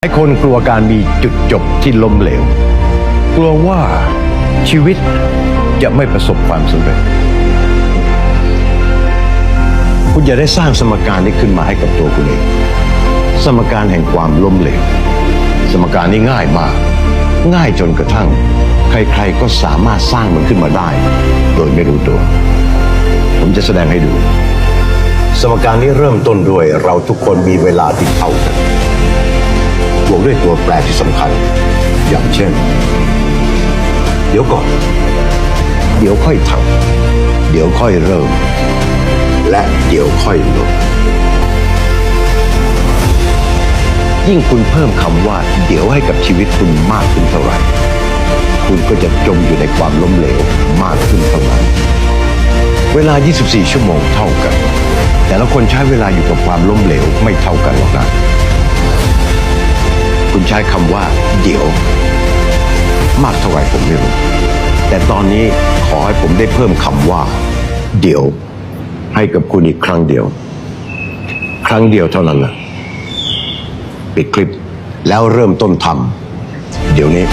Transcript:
หลายคนกลัวการมีจุดจบที่ล้มเหลว กลัวว่าชีวิตจะไม่ประสบความสำเร็จ คุณจะได้สร้างสมการนี้ขึ้นมาให้กับตัวคุณเอง สมการแห่งความล้มเหลว สมการนี้ง่ายมาก ง่ายจนกระทั่ง ใครๆก็สามารถสร้างมันขึ้นมาได้ โดยไม่รู้ตัว ผมจะแสดงให้ดู สมการนี้เริ่มต้นด้วยเราทุกคนมีเวลาที่เท่ากัน วกด้วยตัวแปรที่สำคัญ อย่างเช่น เดี๋ยวก่อน เดี๋ยวค่อยทำเดี๋ยวค่อยเริ่ม และเดี๋ยวค่อยลงยิ่งคุณเพิ่มคำว่า เดี๋ยวให้กับชีวิตคุณมากขึ้นเท่าไหร่ คุณก็จะจมอยู่ในความล้มเหลวมากขึ้นเท่านั้น เวลา 24 ชั่วโมงเท่ากัน แต่ละคนใช้เวลาอยู่กับความล้มเหลวไม่เท่ากันหรอกนะ คุณใช้คำว่า เดี๋ยว มากเท่าไหร่ผมไม่รู้ แต่ตอนนี้ขอให้ผมได้เพิ่มคำว่า เดี๋ยว ให้กับคุณอีกครั้งเดียว ครั้งเดียวเท่านั้นนะปิดคลิปแล้วเริ่มต้นทำเดี๋ยวนี้